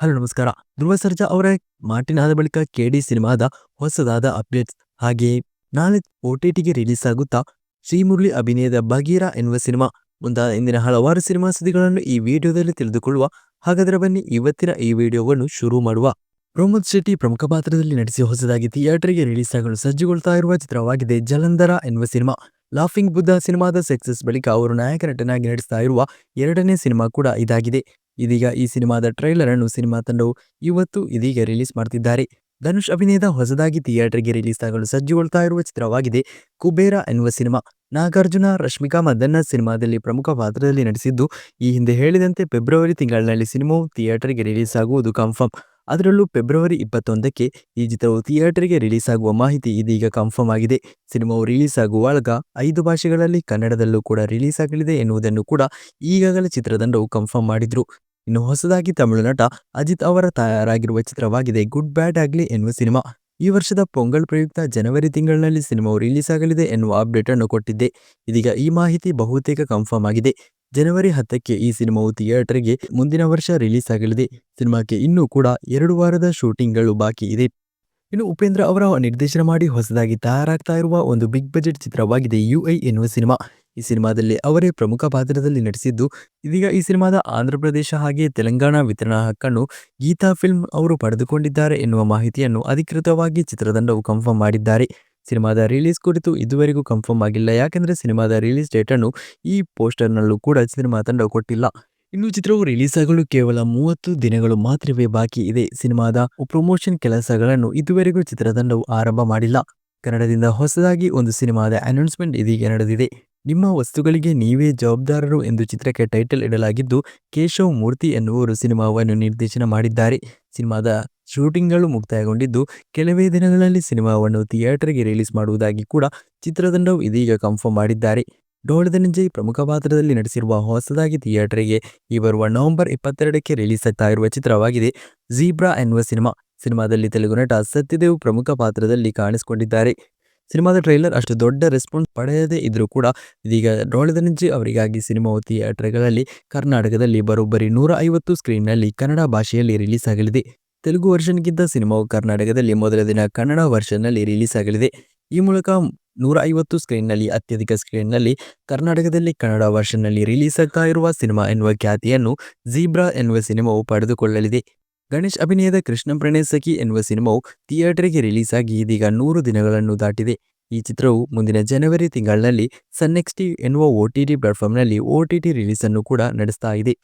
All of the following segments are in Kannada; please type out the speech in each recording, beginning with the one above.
ಹಲೋ, ನಮಸ್ಕಾರ. ಧ್ರುವ ಸರ್ಜಾ ಅವರ, ಮಾರ್ಟಿನ್ ಆದ ಬಳಿಕ ಕೆಡಿ ಸಿನಿಮಾದ ಹೊಸದಾದ ಅಪ್ಡೇಟ್ಸ್. ಹಾಗೆಯೇ ನಾಳೆ ಒ ಟಿ ಟಿಗೆ ರಿಲೀಸ್ ಆಗುತ್ತಾ ಶ್ರೀಮುರಳಿ ಅಭಿನಯದ ಬಗೀರಾ ಎನ್ನುವ ಸಿನಿಮಾ. ಮುಂತಾದ ಇಂದಿನ ಹಲವಾರು ಸಿನಿಮಾ ಸುದ್ದಿಗಳನ್ನು ಈ ವಿಡಿಯೋದಲ್ಲಿ ತಿಳಿದುಕೊಳ್ಳುವ ಹಾಗಾದರೆ ಬನ್ನಿ, ಇವತ್ತಿನ ಈ ವಿಡಿಯೋವನ್ನು ಶುರು ಮಾಡುವ. ಪ್ರಮೋದ್ ಶೆಟ್ಟಿ ಪ್ರಮುಖ ಪಾತ್ರದಲ್ಲಿ ನಟಿಸಿ ಹೊಸದಾಗಿ ಥಿಯೇಟರ್ಗೆ ರಿಲೀಸ್ ಆಗಲು ಸಜ್ಜುಗೊಳ್ತಾ ಇರುವ ಚಿತ್ರವಾಗಿದೆ ಜಲಂಧರ ಎನ್ನುವ ಸಿನಿಮಾ. ಲಾಫಿಂಗ್ ಬುದ್ಧ ಸಿನಿಮಾದ ಸಕ್ಸಸ್ ಬಳಿಕ ಅವರು ನಾಯಕ ನಟನಾಗಿ ನಟಿಸ್ತಾ ಇರುವ ಎರಡನೇ ಸಿನಿಮಾ ಕೂಡ ಇದಾಗಿದೆ. ಇದೀಗ ಈ ಸಿನಿಮಾದ ಟ್ರೈಲರ್ ಅನ್ನು ಸಿನಿಮಾ ತಂಡವು ಇವತ್ತು ಇದೀಗ ರಿಲೀಸ್ ಮಾಡ್ತಿದ್ದಾರೆ. ಧನುಷ್ ಅಭಿನಯದ ಹೊಸದಾಗಿ ಥಿಯೇಟರ್ಗೆ ರಿಲೀಸ್ ಆಗಲು ಸಜ್ಜುಗೊಳ್ತಾ ಇರುವ ಚಿತ್ರವಾಗಿದೆ. ಕುಬೇರ ಎನ್ನುವ ಸಿನಿಮಾ, ನಾಗಾರ್ಜುನ, ರಶ್ಮಿಕಾ ಮದನ್ನ ಸಿನಿಮಾದಲ್ಲಿ ಪ್ರಮುಖ ಪಾತ್ರದಲ್ಲಿ ನಟಿಸಿದ್ದು, ಈ ಹಿಂದೆ ಹೇಳಿದಂತೆ ಫೆಬ್ರವರಿ ತಿಂಗಳಿನಲ್ಲಿ ಸಿನಿಮಾವು ಥಿಯೇಟರ್ಗೆ ರಿಲೀಸ್ ಆಗುವುದು ಕನ್ಫರ್ಮ್ ಅದರಲ್ಲೂ ಫೆಬ್ರವರಿ ಇಪ್ಪತ್ತೊಂದಕ್ಕೆ ಈ ಚಿತ್ರವು ಥಿಯೇಟರ್ಗೆ ರಿಲೀಸ್ ಆಗುವ ಮಾಹಿತಿ ಇದೀಗ ಕನ್ಫರ್ಮ್ ಆಗಿದೆ. ಸಿನಿಮಾವು ರಿಲೀಸ್ ಆಗುವಾಗ ಐದು ಭಾಷೆಗಳಲ್ಲಿ ಕನ್ನಡದಲ್ಲೂ ಕೂಡ ರಿಲೀಸ್ ಆಗಲಿದೆ ಎನ್ನುವುದನ್ನು ಕೂಡ ಈಗಾಗಲೇ ಚಿತ್ರತಂಡವು ಕನ್ಫರ್ಮ್ ಮಾಡಿದ್ರು. ಇನ್ನು ಹೊಸದಾಗಿ ತಮಿಳು ನಟ ಅಜಿತ್ ಅವರ ತಯಾರಾಗಿರುವ ಚಿತ್ರವಾಗಿದೆ ಗುಡ್ ಬ್ಯಾಡ್ ಆಗ್ಲಿ ಎನ್ನುವ ಸಿನಿಮಾ. ಈ ವರ್ಷದ ಪೊಂಗಲ್ ಪ್ರಯುಕ್ತ ಜನವರಿ ತಿಂಗಳಿನಲ್ಲಿ ಸಿನಿಮಾವು ರಿಲೀಸ್ ಆಗಲಿದೆ ಎನ್ನುವ ಅಪ್ಡೇಟ್ ಅನ್ನು ಕೊಟ್ಟಿದ್ದೆ. ಇದೀಗ ಈ ಮಾಹಿತಿ ಬಹುತೇಕ ಕನ್ಫರ್ಮ್ ಆಗಿದೆ. ಜನವರಿ ಹತ್ತಕ್ಕೆ ಈ ಸಿನಿಮಾವು ಥಿಯೇಟರ್ಗೆ ಮುಂದಿನ ವರ್ಷ ರಿಲೀಸ್ ಆಗಲಿದೆ. ಸಿನಿಮಾಕ್ಕೆ ಇನ್ನೂ ಕೂಡ ಎರಡು ವಾರದ ಶೂಟಿಂಗ್ಗಳು ಬಾಕಿ ಇದೆ. ಇನ್ನು ಉಪೇಂದ್ರ ಅವರ ನಿರ್ದೇಶನ ಮಾಡಿ ಹೊಸದಾಗಿ ತಯಾರಾಗ್ತಾ ಇರುವ ಒಂದು ಬಿಗ್ ಬಜೆಟ್ ಚಿತ್ರವಾಗಿದೆ ಯು ಐ ಎನ್ನುವ ಸಿನಿಮಾ. ಈ ಸಿನಿಮಾದಲ್ಲಿ ಅವರೇ ಪ್ರಮುಖ ಪಾತ್ರದಲ್ಲಿ ನಟಿಸಿದ್ದು, ಇದೀಗ ಈ ಸಿನಿಮಾದ ಆಂಧ್ರ ಪ್ರದೇಶ ಹಾಗೆ ತೆಲಂಗಾಣ ವಿತರಣಾ ಹಕ್ಕನ್ನು ಗೀತಾ ಫಿಲ್ಮ್ ಅವರು ಪಡೆದುಕೊಂಡಿದ್ದಾರೆ ಎನ್ನುವ ಮಾಹಿತಿಯನ್ನು ಅಧಿಕೃತವಾಗಿ ಚಿತ್ರತಂಡವು ಕನ್ಫರ್ಮ್ ಮಾಡಿದ್ದಾರೆ. ಸಿನಿಮಾದ ರಿಲೀಸ್ ಕುರಿತು ಇದುವರೆಗೂ ಕನ್ಫರ್ಮ್ ಆಗಿಲ್ಲ, ಯಾಕೆಂದರೆ ಸಿನಿಮಾದ ರಿಲೀಸ್ ಡೇಟನ್ನು ಈ ಪೋಸ್ಟರ್ನಲ್ಲೂ ಕೂಡ ಸಿನಿಮಾ ತಂಡ ಕೊಟ್ಟಿಲ್ಲ. ಇನ್ನು ಚಿತ್ರವು ರಿಲೀಸ್ ಆಗಲು ಕೇವಲ ಮೂವತ್ತು ದಿನಗಳು ಮಾತ್ರವೇ ಬಾಕಿ ಇದೆ. ಸಿನಿಮಾದ ಪ್ರಮೋಷನ್ ಕೆಲಸಗಳನ್ನು ಇದುವರೆಗೂ ಚಿತ್ರತಂಡವು ಆರಂಭ ಮಾಡಿಲ್ಲ. ಕನ್ನಡದಿಂದ ಹೊಸದಾಗಿ ಒಂದು ಸಿನಿಮಾದ ಅನೌನ್ಸ್ಮೆಂಟ್ ಇದೀಗ ನಡೆದಿದೆ. ನಿಮ್ಮ ವಸ್ತುಗಳಿಗೆ ನೀವೇ ಜವಾಬ್ದಾರರು ಎಂದು ಚಿತ್ರಕ್ಕೆ ಟೈಟಲ್ ಇಡಲಾಗಿದ್ದು, ಕೇಶವ್ ಮೂರ್ತಿ ಎನ್ನುವರು ಸಿನಿಮಾವನ್ನು ನಿರ್ದೇಶನ ಮಾಡಿದ್ದಾರೆ. ಸಿನಿಮಾದ ಶೂಟಿಂಗ್ಗಳು ಮುಕ್ತಾಯಗೊಂಡಿದ್ದು, ಕೆಲವೇ ದಿನಗಳಲ್ಲಿ ಸಿನಿಮಾವನ್ನು ಥಿಯೇಟರ್ಗೆ ರಿಲೀಸ್ ಮಾಡುವುದಾಗಿ ಕೂಡ ಚಿತ್ರತಂಡವು ಇದೀಗ ಕನ್ಫರ್ಮ್ ಮಾಡಿದ್ದಾರೆ. ಡೋಳ ಧನಂಜಯ್ ಪ್ರಮುಖ ಪಾತ್ರದಲ್ಲಿ ನಟಿಸಿರುವ ಹೊಸದಾಗಿ ಥಿಯೇಟರ್ಗೆ, ಈ ಬರುವ ನವೆಂಬರ್ ಇಪ್ಪತ್ತೆರಡಕ್ಕೆ ರಿಲೀಸ್ ಆಗ್ತಾ ಇರುವ ಚಿತ್ರವಾಗಿದೆ ಝೀಬ್ರಾ ಎನ್ನುವ ಸಿನಿಮಾ. ಸಿನಿಮಾದಲ್ಲಿ ತೆಲುಗು ನಟ ಸತ್ಯದೇವ್ ಪ್ರಮುಖ ಪಾತ್ರದಲ್ಲಿ ಕಾಣಿಸಿಕೊಂಡಿದ್ದಾರೆ. ಸಿನಿಮಾದ ಟ್ರೈಲರ್ ಅಷ್ಟು ದೊಡ್ಡ ರೆಸ್ಪಾನ್ಸ್ ಪಡೆಯದೇ ಇದ್ರೂ ಕೂಡ ಇದೀಗ ಡೋಳ ಧನಂಜಯ್ ಅವರಿಗಾಗಿ ಸಿನಿಮಾವು ಥಿಯೇಟರ್ಗಳಲ್ಲಿ ಕರ್ನಾಟಕದಲ್ಲಿ ಬರೋಬ್ಬರಿ ನೂರ ಐವತ್ತು ಸ್ಕ್ರೀನ್ನಲ್ಲಿ ಕನ್ನಡ ಭಾಷೆಯಲ್ಲಿ ರಿಲೀಸ್ ಆಗಲಿದೆ. ತೆಲುಗು ವರ್ಷನ್ಗಿಂತ ಸಿನಿಮಾವು ಕರ್ನಾಟಕದಲ್ಲಿ ಮೊದಲ ದಿನ ಕನ್ನಡ ವರ್ಷನ್ನಲ್ಲಿ ರಿಲೀಸ್ ಆಗಲಿದೆ. ಈ ಮೂಲಕ ನೂರ ಐವತ್ತು ಸ್ಕ್ರೀನ್ನಲ್ಲಿ ಅತ್ಯಧಿಕ ಸ್ಕ್ರೀನ್ನಲ್ಲಿ ಕರ್ನಾಟಕದಲ್ಲಿ ಕನ್ನಡ ವರ್ಷನ್ನಲ್ಲಿ ರಿಲೀಸ್ ಆಗ್ತಾ ಇರುವ ಸಿನಿಮಾ ಎನ್ನುವ ಖ್ಯಾತಿಯನ್ನು ಜೀಬ್ರಾ ಎನ್ನುವ ಸಿನಿಮಾವು ಪಡೆದುಕೊಳ್ಳಲಿದೆ. ಗಣೇಶ್ ಅಭಿನಯದ ಕೃಷ್ಣ ಪ್ರಣೇಸಕಿ ಸಖಿ ಎನ್ನುವ ಸಿನಿಮಾವು ಥಿಯೇಟರ್ಗೆ ರಿಲೀಸ್ ಆಗಿ ಇದೀಗ ನೂರು ದಿನಗಳನ್ನು ದಾಟಿದೆ. ಈ ಚಿತ್ರವು ಮುಂದಿನ ಜನವರಿ ತಿಂಗಳಿನಲ್ಲಿ ಸನ್ನೆಕ್ಸ್ಟಿ ಎನ್ನುವ ಒ ಟಿ ಟಿ ಪ್ಲಾಟ್ಫಾರ್ಮ್ನಲ್ಲಿ ಒ ಟಿ ಟಿ ರಿಲೀಸನ್ನು ಕೂಡ ನಡೆಸ್ತಾ ಇದೆ.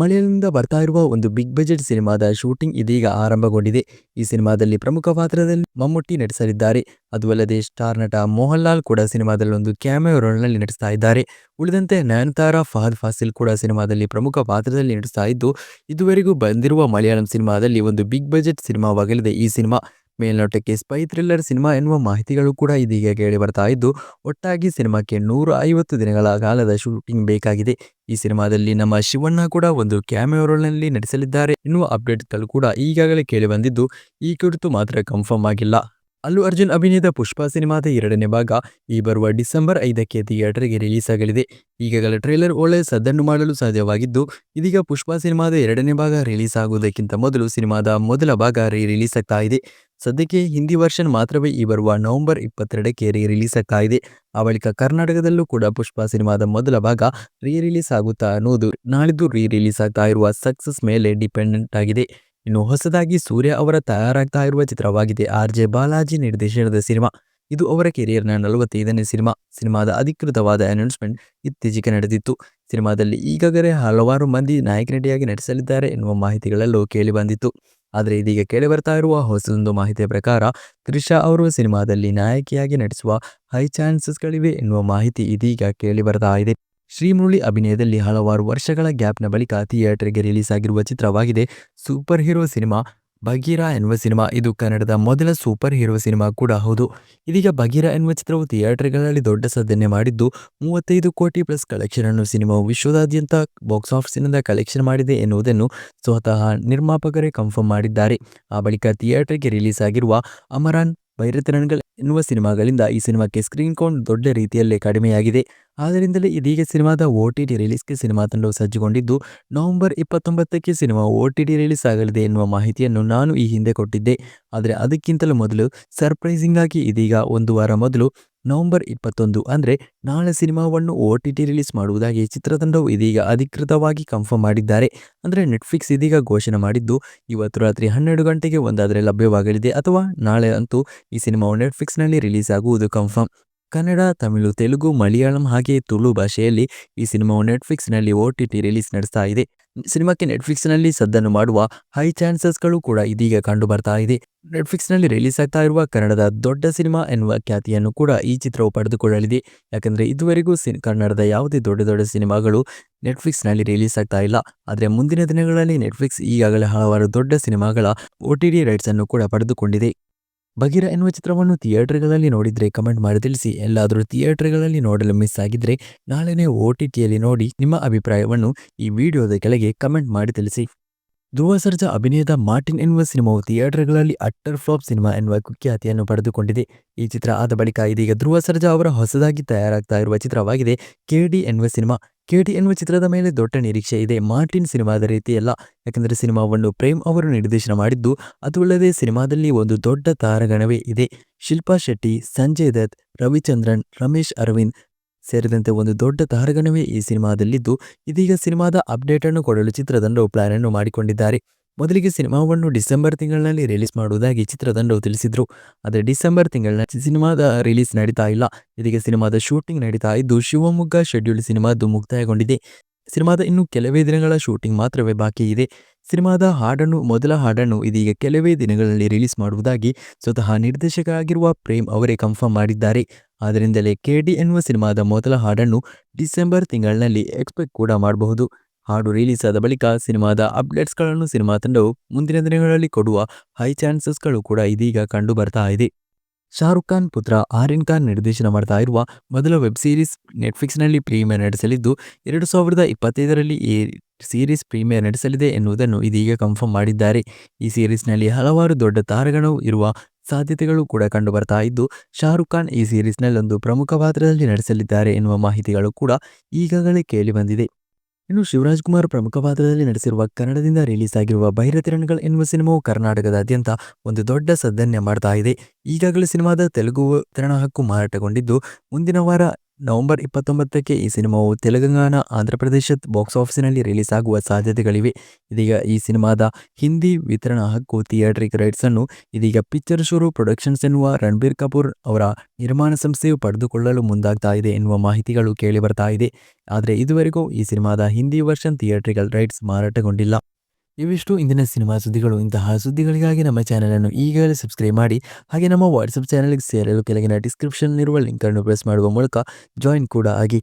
ಮಳೆಯಿಂದ ಬರ್ತಾ ಇರುವ ಒಂದು ಬಿಗ್ ಬಜೆಟ್ ಸಿನಿಮಾದ ಶೂಟಿಂಗ್ ಇದೀಗ ಆರಂಭಗೊಂಡಿದೆ. ಈ ಸಿನಿಮಾದಲ್ಲಿ ಪ್ರಮುಖ ಪಾತ್ರದಲ್ಲಿ ಮಮ್ಮುಟ್ಟಿ ನಟಿಸಲಿದ್ದಾರೆ. ಅದು ಅಲ್ಲದೆ ಸ್ಟಾರ್ ನಟ ಮೋಹನ್ ಲಾಲ್ ಕೂಡ ಸಿನಿಮಾದಲ್ಲಿ ಒಂದು ಕ್ಯಾಮೆರಾ ರೋಲ್ನಲ್ಲಿ ನಟಿಸ್ತಾ ಇದ್ದಾರೆ. ಉಳಿದಂತೆ ನಯನತಾರಾ, ಫಹದ್ ಫಾಸಿಲ್ ಕೂಡ ಸಿನಿಮಾದಲ್ಲಿ ಪ್ರಮುಖ ಪಾತ್ರದಲ್ಲಿ ನಟಿಸ್ತಾ ಇದ್ದು, ಇದುವರೆಗೂ ಬಂದಿರುವ ಮಲಯಾಳಂ ಸಿನಿಮಾದಲ್ಲಿ ಒಂದು ಬಿಗ್ ಬಜೆಟ್ ಸಿನಿಮಾವಾಗಲಿದೆ ಈ ಸಿನಿಮಾ. ಮೇಲ್ನೋಟಕ್ಕೆ ಸ್ಪೈ ಥ್ರಿಲ್ಲರ್ ಸಿನಿಮಾ ಎನ್ನುವ ಮಾಹಿತಿಗಳು ಕೂಡ ಇದೀಗ ಕೇಳಿ ಬರ್ತಾ ಇದ್ದು, ಒಟ್ಟಾಗಿ ಸಿನಿಮಾಕ್ಕೆ ನೂರ ಐವತ್ತು ದಿನಗಳ ಕಾಲದ ಶೂಟಿಂಗ್ ಬೇಕಾಗಿದೆ. ಈ ಸಿನಿಮಾದಲ್ಲಿ ನಮ್ಮ ಶಿವಣ್ಣ ಕೂಡ ಒಂದು ಕ್ಯಾಮಿಯೋ ರೋಲ್ನಲ್ಲಿ ನಟಿಸಲಿದ್ದಾರೆ ಎನ್ನುವ ಅಪ್ಡೇಟ್ಗಳು ಕೂಡ ಈಗಾಗಲೇ ಕೇಳಿ ಬಂದಿದ್ದು, ಈ ಕುರಿತು ಮಾತ್ರ ಕನ್ಫರ್ಮ್ ಆಗಿಲ್ಲ. ಅಲ್ಲು ಅರ್ಜುನ್ ಅಭಿನಯದ ಪುಷ್ಪ ಸಿನಿಮಾದ ಎರಡನೇ ಭಾಗ ಈ ಬರುವ ಡಿಸೆಂಬರ್ ಐದಕ್ಕೆ ಥಿಯೇಟರ್ಗೆ ರಿಲೀಸ್ ಆಗಲಿದೆ. ಈಗಾಗಲೇ ಟ್ರೈಲರ್ ಒಳ್ಳೆಯ ಸದ್ದನ್ನು ಮಾಡಲು ಸಾಧ್ಯವಾಗಿದ್ದು, ಇದೀಗ ಪುಷ್ಪ ಸಿನಿಮಾದ ಎರಡನೇ ಭಾಗ ರಿಲೀಸ್ ಆಗುವುದಕ್ಕಿಂತ ಮೊದಲು ಸಿನಿಮಾದ ಮೊದಲ ಭಾಗ ರೀ ರಿಲೀಸ್ ಆಗ್ತಾ ಇದೆ. ಸದ್ಯಕ್ಕೆ ಹಿಂದಿ ವರ್ಷನ್ ಮಾತ್ರವೇ ಈ ಬರುವ ನವೆಂಬರ್ ಇಪ್ಪತ್ತೆರಡಕ್ಕೆ ರೀ ರಿಲೀಸ್ ಆಗ್ತಾ ಇದೆ ಆ ಬಳಿಕ ಕರ್ನಾಟಕದಲ್ಲೂ ಕೂಡ ಪುಷ್ಪ ಸಿನಿಮಾದ ಮೊದಲ ಭಾಗ ರೀ ರಿಲೀಸ್ ಆಗುತ್ತಾ ಅನ್ನೋದು ನಾಳಿದ್ದು ರೀ ರಿಲೀಸ್ ಆಗ್ತಾ ಇರುವ ಸಕ್ಸಸ್ ಮೇಲೆ ಡಿಪೆಂಡೆಂಟ್ ಆಗಿದೆ. ಇನ್ನು ಹೊಸದಾಗಿ ಸೂರ್ಯ ಅವರ ತಯಾರಾಗ್ತಾ ಇರುವ ಚಿತ್ರವಾಗಿದೆ ಆರ್ ಜೆ ಬಾಲಾಜಿ ನಿರ್ದೇಶನದ ಸಿನಿಮಾ. ಇದು ಅವರ ಕೆರಿಯರ್ನ ನಲವತ್ತೈದನೇ ಸಿನಿಮಾ. ಸಿನಿಮಾದ ಅಧಿಕೃತವಾದ ಅನೌನ್ಸ್ಮೆಂಟ್ ಇತ್ತೀಚೆಗೆ ನಡೆದಿತ್ತು. ಸಿನಿಮಾದಲ್ಲಿ ಈಗಾಗಲೇ ಹಲವಾರು ಮಂದಿ ನಾಯಕ ನಟಿಯಾಗಿ ನಟಿಸಲಿದ್ದಾರೆ ಎನ್ನುವ ಮಾಹಿತಿಗಳಲ್ಲೂ ಕೇಳಿ ಬಂದಿತ್ತು. ಆದರೆ ಇದೀಗ ಕೇಳಿ ಬರ್ತಾ ಇರುವ ಹೊಸದೊಂದು ಮಾಹಿತಿಯ ಪ್ರಕಾರ, ತ್ರಿಷಾ ಅವರು ಸಿನಿಮಾದಲ್ಲಿ ನಾಯಕಿಯಾಗಿ ನಟಿಸುವ ಹೈ ಚಾನ್ಸಸ್ಗಳಿವೆ ಎನ್ನುವ ಮಾಹಿತಿ ಇದೀಗ ಕೇಳಿ ಬರ್ತಾ ಇದೆ. ಶ್ರೀಮುರಳಿ ಅಭಿನಯದಲ್ಲಿ ಹಲವಾರು ವರ್ಷಗಳ ಗ್ಯಾಪ್ನ ಬಳಿಕ ಥಿಯೇಟರ್ಗೆ ರಿಲೀಸ್ ಆಗಿರುವ ಚಿತ್ರವಾಗಿದೆ. ಸೂಪರ್ ಹೀರೋ ಸಿನಿಮಾ ಬಗೀರಾ ಎನ್ನುವ ಸಿನಿಮಾ, ಇದು ಕನ್ನಡದ ಮೊದಲ ಸೂಪರ್ ಹೀರೋ ಸಿನಿಮಾ ಕೂಡ ಹೌದು. ಇದೀಗ ಬಗೀರಾ ಎನ್ನುವ ಚಿತ್ರವು ಥಿಯೇಟರ್ಗಳಲ್ಲಿ ದೊಡ್ಡ ಸಾಧನೆ ಮಾಡಿದ್ದು, ಮೂವತ್ತೈದು ಕೋಟಿ ಪ್ಲಸ್ ಕಲೆಕ್ಷನ್ ಅನ್ನು ಸಿನಿಮಾವು ವಿಶ್ವದಾದ್ಯಂತ ಬಾಕ್ಸ್ ಆಫೀಸಿನಿಂದ ಕಲೆಕ್ಷನ್ ಮಾಡಿದೆ ಎನ್ನುವುದನ್ನು ಸ್ವತಃ ನಿರ್ಮಾಪಕರೇ ಕನ್ಫರ್ಮ್ ಮಾಡಿದ್ದಾರೆ. ಆ ಬಳಿಕ ಥಿಯೇಟರ್ಗೆ ರಿಲೀಸ್ ಆಗಿರುವ ಅಮರಾನ್ ಭೈರತಿರಣ್ಗಳು ಎನ್ನುವ ಸಿನಿಮಾಗಳಿಂದ ಈ ಸಿನಿಮಾಕ್ಕೆ ಸ್ಕ್ರೀನ್ ಕೌಂಟ್ ದೊಡ್ಡ ರೀತಿಯಲ್ಲೇ ಕಡಿಮೆಯಾಗಿದೆ. ಆದ್ದರಿಂದಲೇ ಇದೀಗ ಸಿನಿಮಾದ ಓ ಟಿ ಟಿ ರಿಲೀಸ್ಗೆ ಸಿನಿಮಾ ತಂಡವು ಸಜ್ಜುಗೊಂಡಿದ್ದು, ನವೆಂಬರ್ ಇಪ್ಪತ್ತೊಂಬತ್ತಕ್ಕೆ cinema O T T release ಆಗಲಿದೆ ಎನ್ನುವ ಮಾಹಿತಿಯನ್ನು ನಾನು ಈ ಹಿಂದೆ ಕೊಟ್ಟಿದ್ದೆ. ಆದರೆ ಅದಕ್ಕಿಂತಲೂ ಮೊದಲು ಸರ್ಪ್ರೈಸಿಂಗ್ ಆಗಿ ಇದೀಗ ಒಂದು ವಾರ ಮೊದಲು ನವೆಂಬರ್ ಇಪ್ಪತ್ತೊಂದು ಅಂದರೆ ನಾಳೆ ಸಿನಿಮಾವನ್ನು ಒ ಟಿ ಟಿ ರಿಲೀಸ್ ಮಾಡುವುದಾಗಿ ಚಿತ್ರತಂಡವು ಇದೀಗ ಅಧಿಕೃತವಾಗಿ ಕನ್ಫರ್ಮ್ ಮಾಡಿದ್ದಾರೆ. ಅಂದರೆ ನೆಟ್ಫ್ಲಿಕ್ಸ್ ಇದೀಗ ಘೋಷಣೆ ಮಾಡಿದ್ದು ಇವತ್ತು ರಾತ್ರಿ ಹನ್ನೆರಡು ಗಂಟೆಗೆ ಒಂದಾದರೆ ಲಭ್ಯವಾಗಲಿದೆ ಅಥವಾ ನಾಳೆ ಅಂತೂ ಈ ಸಿನಿಮಾವು ನೆಟ್ಫ್ಲಿಕ್ಸ್ನಲ್ಲಿ ರಿಲೀಸ್ ಆಗುವುದು ಕನ್ಫರ್ಮ್ ಕನ್ನಡ, ತಮಿಳು, ತೆಲುಗು, ಮಲಯಾಳಂ ಹಾಗೆಯೇ ತುಳು ಭಾಷೆಯಲ್ಲಿ ಈ ಸಿನಿಮಾವು ನೆಟ್ಫ್ಲಿಕ್ಸ್ನಲ್ಲಿ ಒ ಟಿ ಟಿ ರಿಲೀಸ್ ನಡೆಸ್ತಾ ಇದೆ. ಸಿನಿಮಾಕ್ಕೆ ನೆಟ್ಫ್ಲಿಕ್ಸ್ನಲ್ಲಿ ಸದ್ದನ್ನು ಮಾಡುವ ಹೈ ಚಾನ್ಸಸ್ಗಳು ಕೂಡ ಇದೀಗ ಕಂಡು ಬರ್ತಾ ಇದೆ. ನೆಟ್ಫ್ಲಿಕ್ಸ್ನಲ್ಲಿ ರಿಲೀಸ್ ಆಗ್ತಾ ಇರುವ ಕನ್ನಡದ ದೊಡ್ಡ ಸಿನಿಮಾ ಎನ್ನುವ ಖ್ಯಾತಿಯನ್ನು ಕೂಡ ಈ ಚಿತ್ರವು ಪಡೆದುಕೊಳ್ಳಲಿದೆ. ಯಾಕಂದರೆ ಇದುವರೆಗೂ ಸಿ ಕನ್ನಡದ ಯಾವುದೇ ದೊಡ್ಡ ದೊಡ್ಡ ಸಿನಿಮಾಗಳು ನೆಟ್ಫ್ಲಿಕ್ಸ್ನಲ್ಲಿ ರಿಲೀಸ್ ಆಗ್ತಾ ಇಲ್ಲ. ಆದರೆ ಮುಂದಿನ ದಿನಗಳಲ್ಲಿ ನೆಟ್ಫ್ಲಿಕ್ಸ್ ಈಗಾಗಲೇ ಹಲವಾರು ದೊಡ್ಡ ಸಿನಿಮಾಗಳ ಒ ಟಿ ಟಿ ರೈಟ್ಸನ್ನು ಕೂಡ ಪಡೆದುಕೊಂಡಿದೆ. ಬಗೀರ ಎನ್ನುವ ಚಿತ್ರವನ್ನು ಥಿಯೇಟರ್ಗಳಲ್ಲಿ ನೋಡಿದರೆ ಕಮೆಂಟ್ ಮಾಡಿ ತಿಳಿಸಿ. ಎಲ್ಲಾದರೂ ಥಿಯೇಟರ್ಗಳಲ್ಲಿ ನೋಡಲು ಮಿಸ್ ಆಗಿದ್ದರೆ ನಾಳೆನೇ ಒ ಟಿ ಟಿಯಲ್ಲಿ ನೋಡಿ ನಿಮ್ಮ ಅಭಿಪ್ರಾಯವನ್ನು ಈ ವಿಡಿಯೋದ ಕೆಳಗೆ ಕಮೆಂಟ್ ಮಾಡಿ ತಿಳಿಸಿ. ಧ್ರುವ ಸರ್ಜಾ ಅಭಿನಯದ ಮಾರ್ಟಿನ್ ಎನ್ನುವ ಸಿನಿಮಾವು ಥಿಯೇಟರ್ಗಳಲ್ಲಿ ಅಟ್ಟರ್ ಫ್ಲಾಪ್ ಸಿನಿಮಾ ಎನ್ನುವ ಕುಖ್ಯಾತಿಯನ್ನು ಪಡೆದುಕೊಂಡಿದೆ. ಈ ಚಿತ್ರ ಆದ ಬಳಿಕ ಇದೀಗ ಧ್ರುವ ಸರ್ಜಾ ಅವರ ಹೊಸದಾಗಿ ತಯಾರಾಗ್ತಾ ಇರುವ ಚಿತ್ರವಾಗಿದೆ ಕೆ ಡಿ ಎನ್ನುವ ಸಿನಿಮಾ. ಕೆ ಡಿ ಎನ್ನುವ ಚಿತ್ರದ ಮೇಲೆ ದೊಡ್ಡ ನಿರೀಕ್ಷೆ ಇದೆ. ಮಾರ್ಟಿನ್ ಸಿನಿಮಾದ ರೀತಿಯಲ್ಲ, ಯಾಕಂದರೆ ಸಿನಿಮಾವನ್ನು ಪ್ರೇಮ್ ಅವರು ನಿರ್ದೇಶನ ಮಾಡಿದ್ದು ಅದು ಅಲ್ಲದೆ ಸಿನಿಮಾದಲ್ಲಿ ಒಂದು ದೊಡ್ಡ ತಾರಗಣವೇ ಇದೆ. ಶಿಲ್ಪಾ ಶೆಟ್ಟಿ, ಸಂಜಯ್ ದತ್, ರವಿಚಂದ್ರನ್, ರಮೇಶ್ ಅರವಿಂದ್ ಸೇರಿದಂತೆ ಒಂದು ದೊಡ್ಡ ತಾರಗಣವೇ ಈ ಸಿನಿಮಾದಲ್ಲಿದ್ದು, ಇದೀಗ ಸಿನಿಮಾದ ಅಪ್ಡೇಟ್ ಅನ್ನು ಕೊಡಲು ಚಿತ್ರತಂಡವು ಪ್ಲಾನ್ ಅನ್ನು ಮಾಡಿಕೊಂಡಿದ್ದಾರೆ. ಮೊದಲಿಗೆ ಸಿನಿಮಾವನ್ನು ಡಿಸೆಂಬರ್ ತಿಂಗಳಿನಲ್ಲಿ ರಿಲೀಸ್ ಮಾಡುವುದಾಗಿ ಚಿತ್ರತಂಡವು ತಿಳಿಸಿದ್ರು. ಆದರೆ ಡಿಸೆಂಬರ್ ತಿಂಗಳಿನ ಸಿನಿಮಾದ ರಿಲೀಸ್ ನಡೀತಾ ಇಲ್ಲ. ಇದೀಗ ಸಿನಿಮಾದ ಶೂಟಿಂಗ್ ನಡೀತಾ ಇದ್ದು, ಶಿವಮೊಗ್ಗ ಶೆಡ್ಯೂಲ್ ಸಿನಿಮಾದ್ದು ಮುಕ್ತಾಯಗೊಂಡಿದೆ. ಸಿನಿಮಾದ ಇನ್ನು ಕೆಲವೇ ದಿನಗಳ ಶೂಟಿಂಗ್ ಮಾತ್ರವೇ ಬಾಕಿ ಇದೆ. ಸಿನಿಮಾದ ಹಾಡನ್ನು, ಮೊದಲ ಹಾಡನ್ನು ಇದೀಗ ಕೆಲವೇ ದಿನಗಳಲ್ಲಿ ರಿಲೀಸ್ ಮಾಡುವುದಾಗಿ ಸ್ವತಃ ನಿರ್ದೇಶಕ ಆಗಿರುವ ಪ್ರೇಮ್ ಅವರೇ ಕನ್ಫರ್ಮ್ ಮಾಡಿದ್ದಾರೆ. ಆದ್ದರಿಂದಲೇ ಕೆಡಿ ಎನ್ನುವ ಸಿನಿಮಾದ ಮೊದಲ ಹಾಡನ್ನು ಡಿಸೆಂಬರ್ ತಿಂಗಳಿನಲ್ಲಿ ಎಕ್ಸ್ಪೆಕ್ಟ್ ಕೂಡ ಮಾಡಬಹುದು. ಹಾಡು ರಿಲೀಸ್ ಆದ ಬಳಿಕ ಸಿನಿಮಾದ ಅಪ್ಡೇಟ್ಸ್ಗಳನ್ನು ಸಿನಿಮಾ ತಂಡವು ಮುಂದಿನ ದಿನಗಳಲ್ಲಿ ಕೊಡುವ ಹೈ ಚಾನ್ಸಸ್ಗಳು ಕೂಡ ಇದೀಗ ಕಂಡು ಬರ್ತಾ ಇದೆ. ಶಾರುಖ್ ಖಾನ್ ಪುತ್ರ ಆರ್ಯನ್ ಖಾನ್ ನಿರ್ದೇಶನ ಮಾಡ್ತಾ ಇರುವ ಮೊದಲ ವೆಬ್ ಸೀರೀಸ್ ನೆಟ್ಫ್ಲಿಕ್ಸ್ನಲ್ಲಿ ಪ್ರೀಮಿಯರ್ ನಡೆಸಲಿದ್ದು, ಎರಡು ಸಾವಿರದ ಇಪ್ಪತ್ತೈದರಲ್ಲಿ ಈ ಸೀರೀಸ್ ಪ್ರೀಮಿಯರ್ ನಡೆಸಲಿದೆ ಎನ್ನುವುದನ್ನು ಇದೀಗ ಕನ್ಫರ್ಮ್ ಮಾಡಿದ್ದಾರೆ. ಈ ಸೀರೀಸ್ನಲ್ಲಿ ಹಲವಾರು ದೊಡ್ಡ ತಾರಗಳು ಇರುವ ಸಾಧ್ಯತೆಗಳು ಕೂಡ ಕಂಡು ಬರ್ತಾ ಇದ್ದು, ಶಾರುಖ್ ಖಾನ್ ಈ ಸೀರೀಸ್ನಲ್ಲಿ ಒಂದು ಪ್ರಮುಖ ಪಾತ್ರದಲ್ಲಿ ನಡೆಸಲಿದ್ದಾರೆ ಎನ್ನುವ ಮಾಹಿತಿಗಳು ಕೂಡ ಈಗಾಗಲೇ ಕೇಳಿ ಬಂದಿದೆ. ಇನ್ನು ಶಿವರಾಜ್ ಕುಮಾರ್ ಪ್ರಮುಖ ಪಾತ್ರದಲ್ಲಿ ನಡೆಸಿರುವ ಕನ್ನಡದಿಂದ ರಿಲೀಸ್ ಆಗಿರುವ ಬೈರತಿರಣಗಳು ಎನ್ನುವ ಸಿನಿಮಾವು ಕರ್ನಾಟಕದಾದ್ಯಂತ ಒಂದು ದೊಡ್ಡ ಸದ್ದನ್ನೇ ಮಾಡ್ತಾ ಇದೆ. ಈಗಾಗಲೇ ಸಿನಿಮಾದ ತೆಲುಗು ತರಣ ಹಕ್ಕು ಮಾರಾಟಗೊಂಡಿದ್ದು, ಮುಂದಿನ ವಾರ ನವೆಂಬರ್ ಇಪ್ಪತ್ತೊಂಬತ್ತಕ್ಕೆ ಈ ಸಿನಿಮಾವು ತೆಲಂಗಾಣ ಆಂಧ್ರಪ್ರದೇಶ ಬಾಕ್ಸ್ ಆಫೀಸಿನಲ್ಲಿ ರಿಲೀಸ್ ಆಗುವ ಸಾಧ್ಯತೆಗಳಿವೆ. ಇದೀಗ ಈ ಸಿನಿಮಾದ ಹಿಂದಿ ವಿತರಣಾ ಹಕ್ಕು ಥಿಯೇಟ್ರಿಕ್ ರೈಟ್ಸ್ ಅನ್ನು ಇದೀಗ ಪಿಕ್ಚರ್ ಶುರು ಪ್ರೊಡಕ್ಷನ್ಸ್ ಎನ್ನುವ ರಣಬೀರ್ ಕಪೂರ್ ಅವರ ನಿರ್ಮಾಣ ಸಂಸ್ಥೆಯು ಪಡೆದುಕೊಳ್ಳಲು ಮುಂದಾಗ್ತಾ ಇದೆ ಎನ್ನುವ ಮಾಹಿತಿಗಳು ಕೇಳಿ ಬರ್ತಾ ಇದೆ. ಆದರೆ ಇದುವರೆಗೂ ಈ ಸಿನಿಮಾದ ಹಿಂದಿ ವರ್ಷನ್ ಥಿಯೇಟ್ರಿಕಲ್ ರೈಟ್ಸ್ ಮಾರಾಟಗೊಂಡಿಲ್ಲ. ಇವಿಷ್ಟು ಇಂದಿನ ಸಿನಿಮಾ ಸುದ್ದಿಗಳು. ಇಂತಹ ಸುದ್ದಿಗಳಿಗಾಗಿ ನಮ್ಮ ಚಾನಲನ್ನು ಈಗಲೇ ಸಬ್ಸ್ಕ್ರೈಬ್ ಮಾಡಿ, ಹಾಗೆ ನಮ್ಮ ವಾಟ್ಸಪ್ ಚಾನಲ್ಗೆ ಸೇರಲು ಕೆಳಗಿನ ಡಿಸ್ಕ್ರಿಪ್ಷನ್ ಇರುವ ಲಿಂಕ್ ಅನ್ನು ಪ್ರೆಸ್ ಮಾಡುವ ಮೂಲಕ ಜಾಯಿನ್ ಕೂಡ ಆಗಿ.